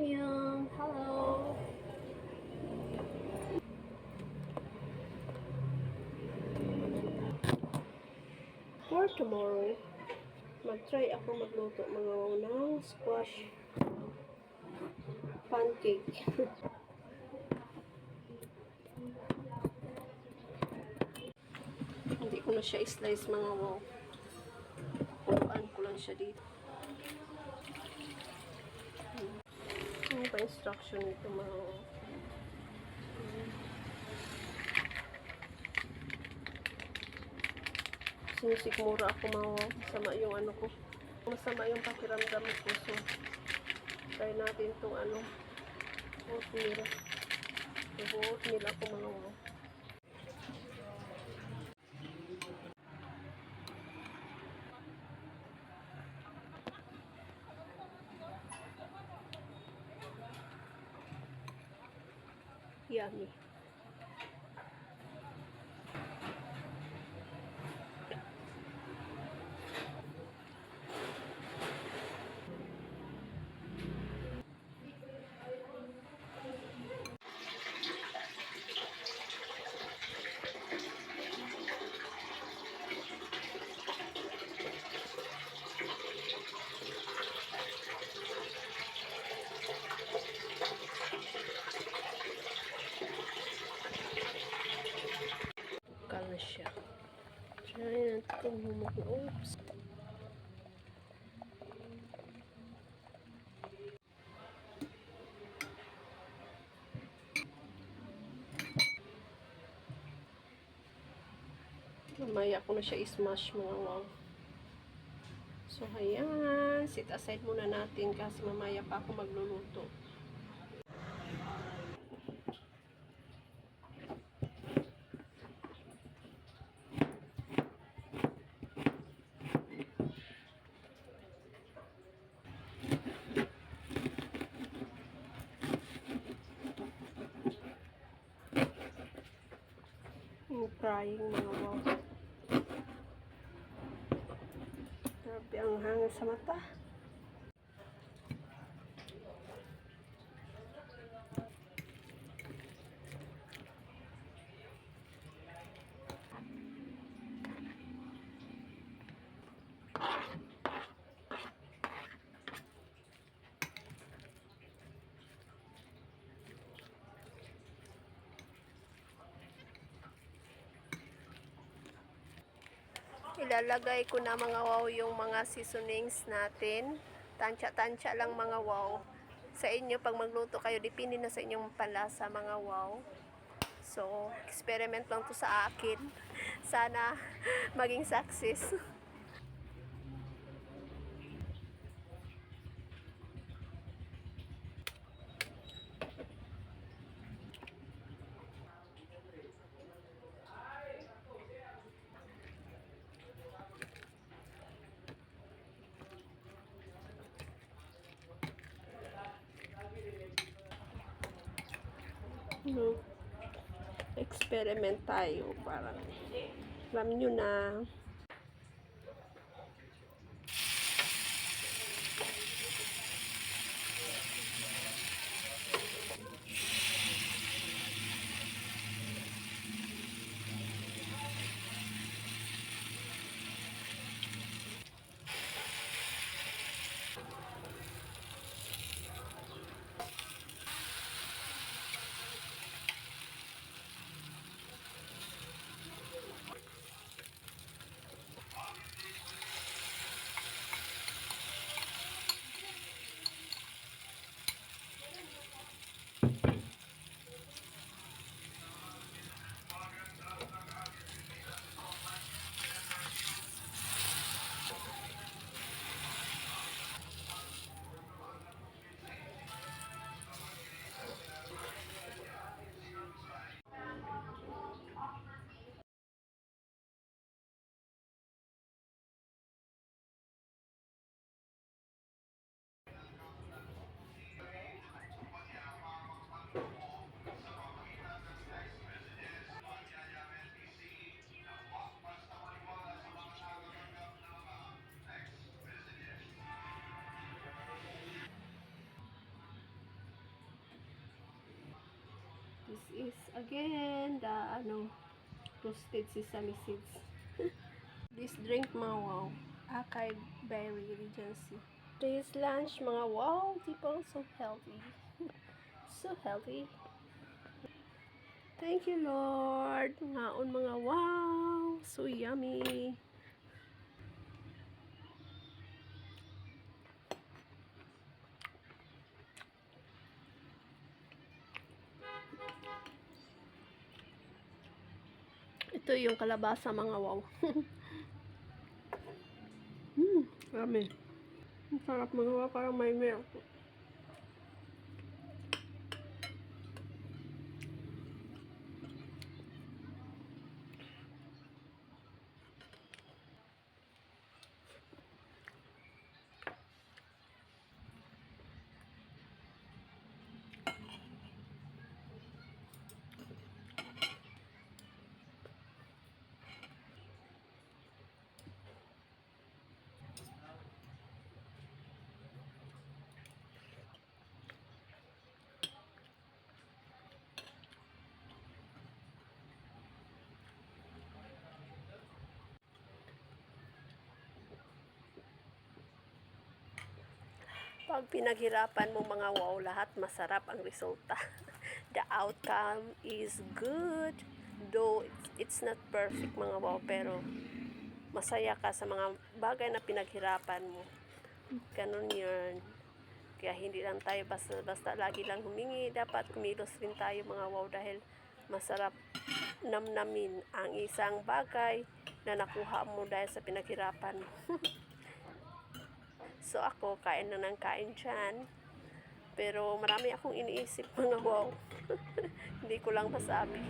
Annyeong! Hello! For tomorrow, mag-try ako magluto mga unang squash pancake. Hindi ko na siya slice mga wow. Puruan ko lang siya dito. Ba instruction nito mga wow? Sinisikmura ako mga wow. Masama yung ano ko. Masama yung pakiramdam ko. So, try natin itong ano. Oatmeal. Nag-oatmeal ako mga wow. Yummy. Kala siya. Try natin humok. Oops. Mamaya ko na siya i-smash mga wow. So, ayan. Sit aside muna natin kasi mamaya pa ako magluluto. Yung frying mga wow. Grabe ang hangin sa Ilalagay ko na mga wow yung mga seasonings natin. Tansya-tansya lang mga wow. Sa inyo, pag magluto kayo, depende na sa inyong palasa mga wow. So, experiment lang to sa akin. Sana maging success. No. Experiment tayo. Parang, alam nyo na, again the ano roasted sesame seeds. This drink mga wow, acai berry regency. This lunch mga wow, people so healthy. so healthy. Thank you Lord. Ngaon mga wow, so yummy. Ito yung kalabasa mga wow. hmm, rami. Ang sarap mga wow, parang may milk. Pag pinaghirapan mo mga wow, lahat masarap ang resulta. The outcome is good. Though it's, not perfect mga wow, pero masaya ka sa mga bagay na pinaghirapan mo. Ganun yun. Kaya hindi lang tayo basta, basta lagi lang humingi. Dapat kumilos rin tayo mga wow dahil masarap namnamin ang isang bagay na nakuha mo dahil sa pinaghirapan mo. So ako, kain na ng kain dyan. Pero marami akong iniisip mga wow. Hindi ko lang masabi.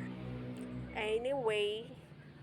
anyway,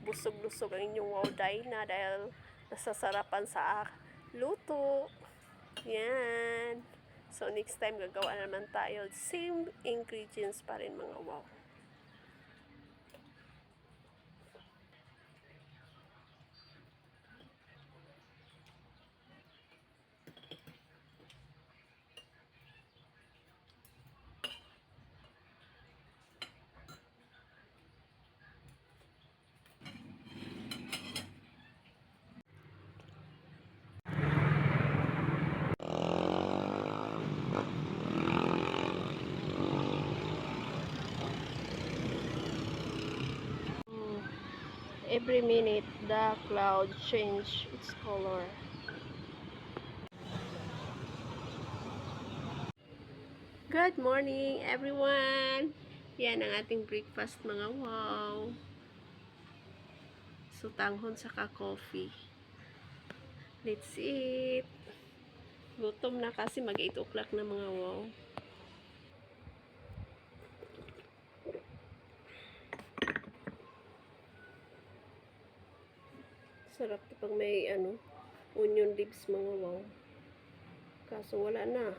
busog-lusog ang inyong wow na dahil nasasarapan sa luto. Yan. So next time gagawa naman tayo. Same ingredients pa rin mga wow. Mm. Every minute, the cloud change its color. Good morning, everyone! Yan ang ating breakfast, mga wow. So, tanghon saka coffee. Let's eat! Gutom na kasi mag 8 o'clock na mga wow. Sarap to may ano, onion leaves mga wow. Kaso wala na.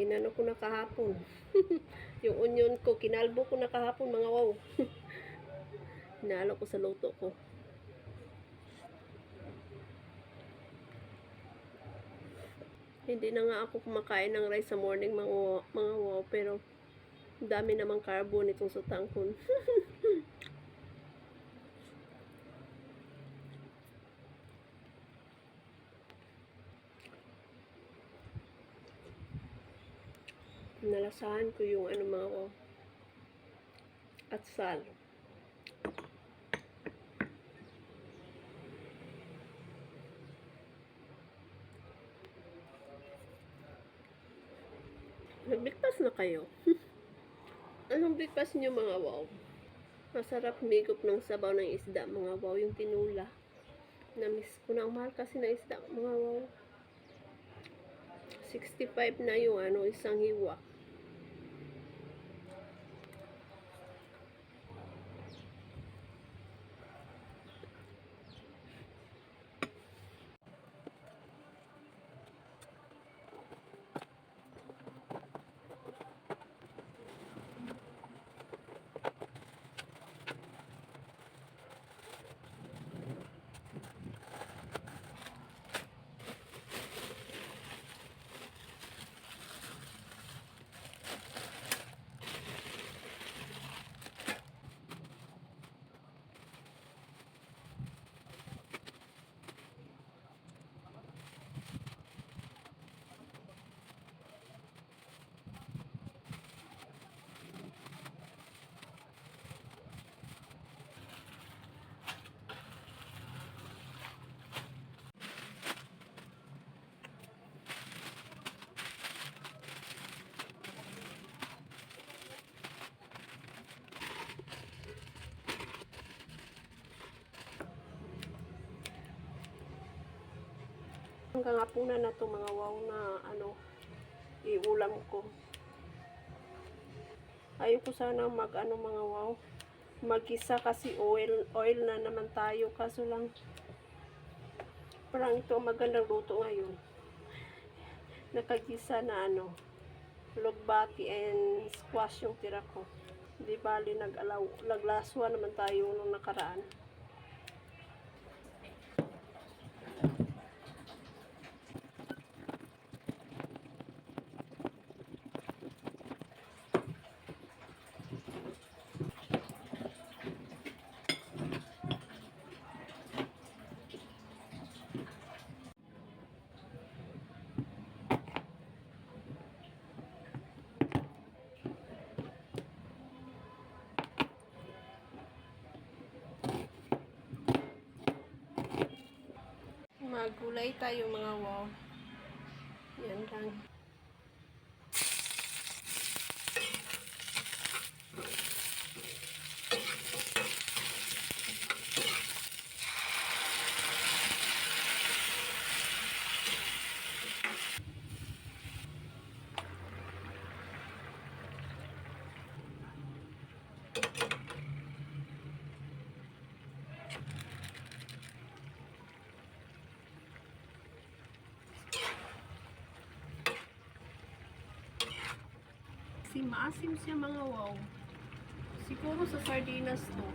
Inano ko na kahapon. yung onion ko, kinalbo ko na kahapon mga wow. Hinalo ko sa luto ko. Hindi na nga ako kumakain ng rice sa morning mga, mga wow, pero dami namang carbo nitong sutangkon. nalasahan ko yung ano mga ko at sal. Nagbigpas na kayo. Anong breakfast niyo mga wow? Masarap migop ng sabaw ng isda mga wow yung tinula. Namiss ko na ang mahal kasi ng isda mga wow. 65 na yung ano, isang hiwa. Hanggang hapunan na to mga wow na ano, iulam ko. Ayoko sana mag ano mga wow, magisa kasi oil, oil na naman tayo. Kaso lang, parang ito ang magandang luto ngayon. Nakagisa na ano, lugbati and squash yung tira ko. Di bali nag-alaw, naglaswa naman tayo nung nakaraan. Magulay tayo mga wow. Yan lang. Maasim siya mga wow. Siguro sa sardinas to.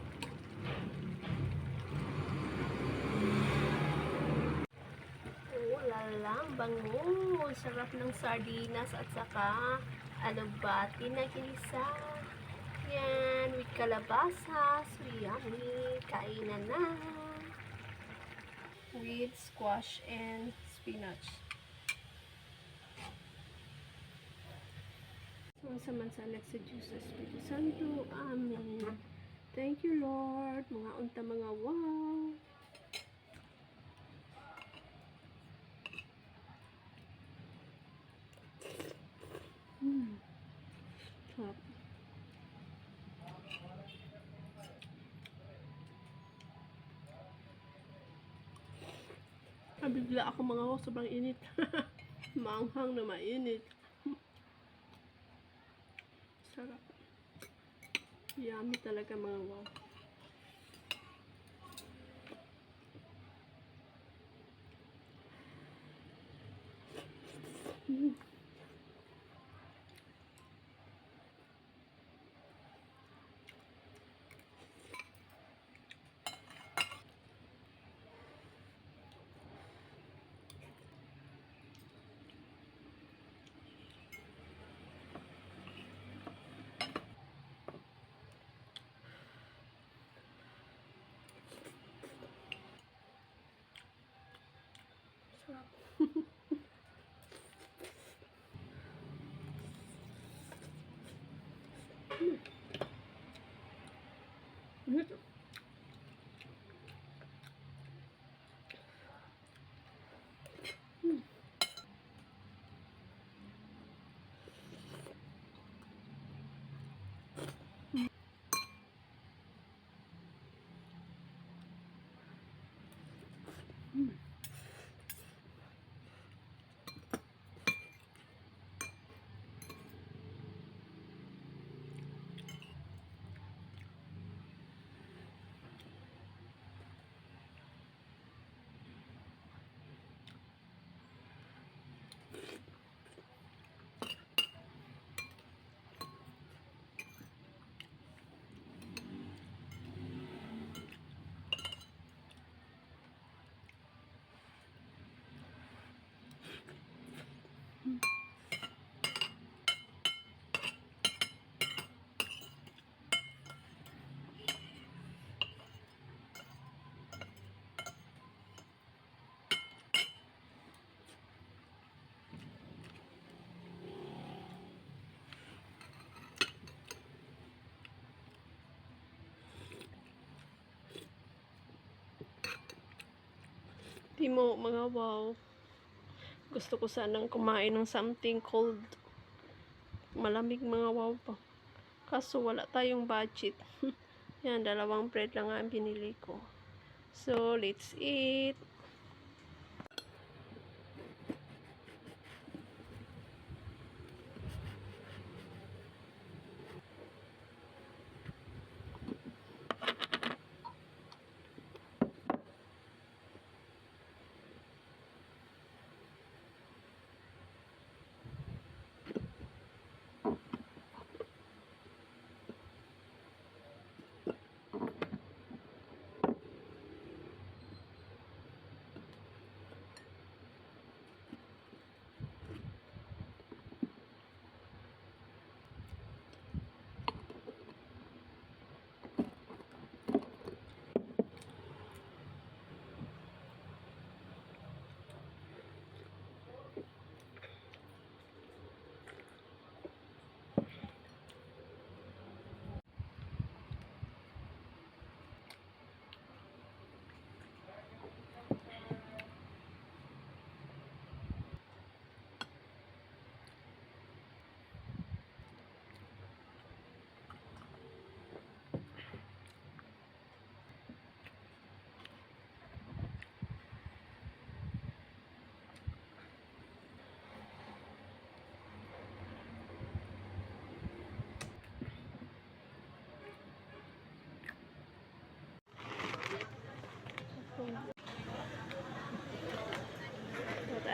Oh, lalang, bango. Sarap ng sardinas at saka alubati na ginisa. Yan, with kalabasa. So, yummy. Kainan na. With squash and spinach. Mansa-mansa nagseduce sa Espiritu Santo. Amen. Thank you, Lord. Mga unta mga wow. Hmm. Sarap. Nabigla ako mga wow. Sobrang init. Maanghang na mainit. Sarap. Yummy talaga mga wow. Mm. Sarap. Mm. Ito. Mm. Mm. Timo, mga wow. Gusto ko sanang kumain ng something cold. Malamig mga wow pa. Kaso wala tayong budget. Yan, dalawang bread lang ang binili ko. So, let's eat.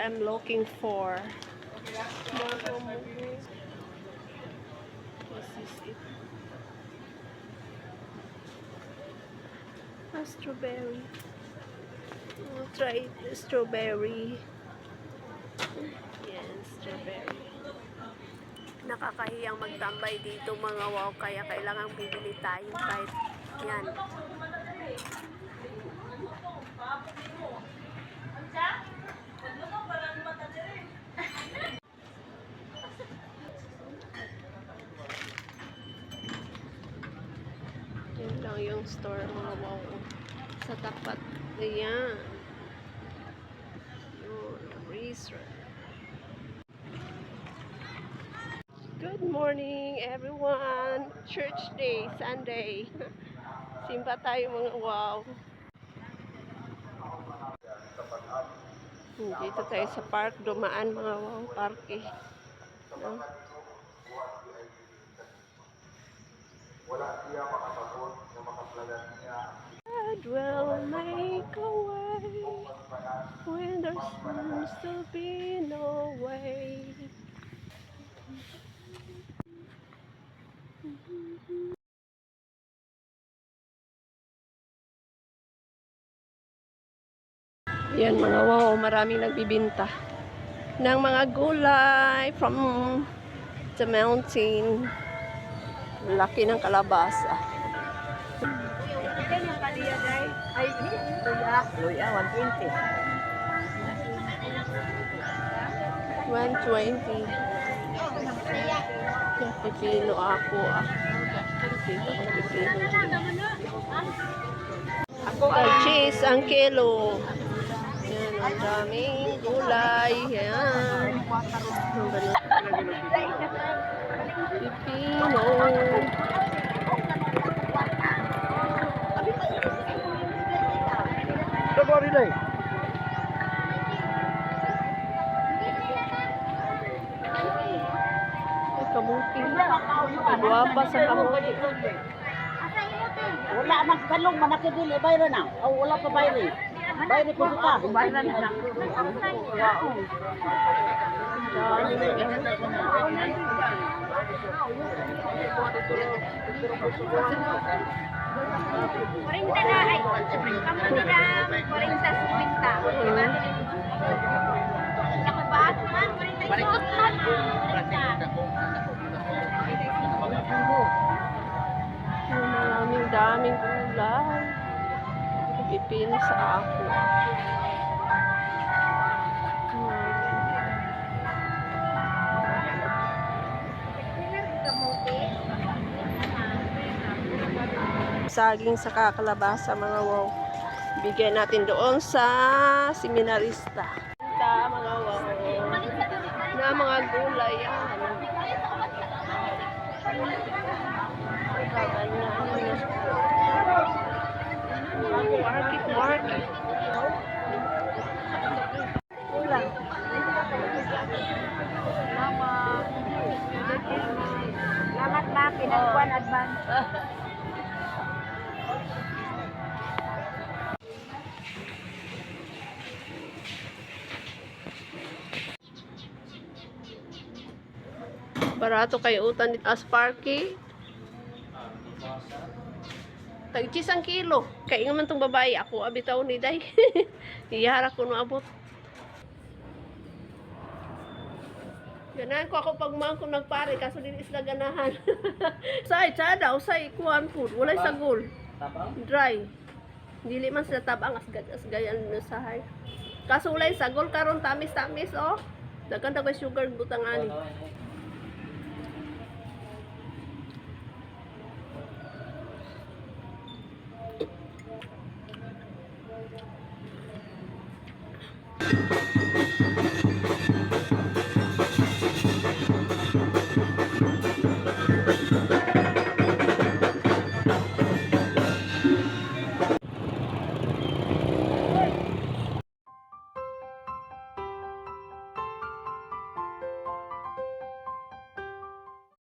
I'm looking for. This is it. A strawberry. I'll try strawberry. Yes, strawberry. Nakakahiyang magtambay dito mga wow, kaya kailangan bibili tayo kahit. Yan lang yung store mga wow. Sa tapat. Ayan. Yun. Good morning everyone. Church day, Sunday. Simba tayo mga wow. Dito tayo sa park, dumaan mga wow, parke. No? God will make a way when there seems to be no way. Yan mga wow, maraming nagbibinta ng mga gulay from the mountain. Laki ng kalabasa. Ay, luya. Luya, 120. 120. Yung pipino ako ah. Ako Ang cheese, ang kilo. Yan, ang daming gulay. Yan. Ang sa kamuti. Wala man kalong manakidili bayra na. O wala pa bayri. Bayri po ka. Bayra na. Kurinta na ay kamudiram, kurinta suminta. Ako ba? Man, kurinta ito. Maraming daming gulay. Pipino sa ako. Saging sa kakalabasa mga wow. Bigyan natin doon sa seminarista. Ta mga wow. Na mga gulay yan. Market, market. Ulang. Salamat na, pinagkuhan advance. Barato kayo utan as parky. Tagchis ang kilo. Kaya nga man tong babae. Ako abitaw ni Day. Iyara ko no abot. Ganahan ko ako pag mga ko nagpare kaso din isla ganahan. say, tsada, usay, kuhan food. Walay sagol. Dry. Dili man sila tabang as, as gayan na sahay. Kaso walay sagol karon tamis-tamis oh. Daghan daw sugar butang ani.